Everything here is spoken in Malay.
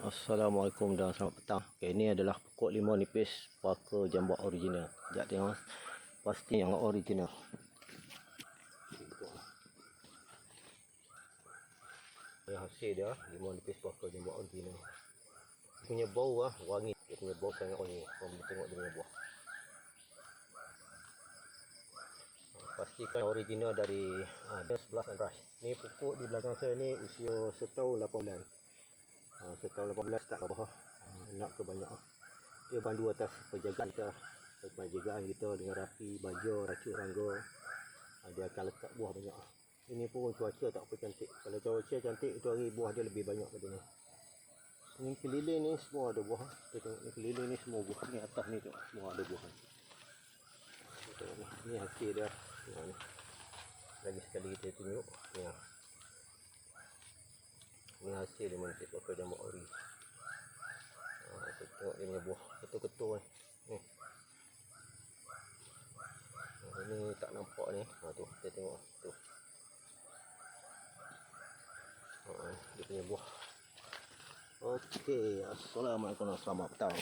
Assalamualaikum dan selamat petang. Okay, ini adalah pokok limau nipis paka jambak original. Sekejap tengok. Pasti yang original. Ini hasil dia limau nipis paka jambak original. Punya bau lah, wangi. Dia punya bau sangat wangi. Kau boleh tengok dia punya buah. Pastikan original dari ha, 11 rush. Ni pokok di belakang saya ni usia setahun 8 bulan. Ha, setahun 18 tak apa. Ha, nak ke banyak. Dia bandu atas penjagaan kita. Penjagaan kita dengan rapi, baja, racun, rangga. Ha, dia akan letak buah banyak. Ini pun cuaca tak apa cantik. Kalau cuaca cantik itu hari buah dia lebih banyak pada ni. Ini keliling ni semua ada buah. Kita tengok ni keliling ni semua buah. Ni atas ni tu semua ada buah. Tengok ni. Ni hasil dia. Tengok ni. Lagi sekali kita tunjuk. Ni. Ah. Hasil dia kita pakai jambak ori. Ha, kita tengok dia punya buah. Ketul-ketul ni. Ni. Ha, ini tak nampak ni. Ha, tu. Kita tengok. Tu. Ha, dia punya buah. Okey. Assalamualaikum. Selamat petang.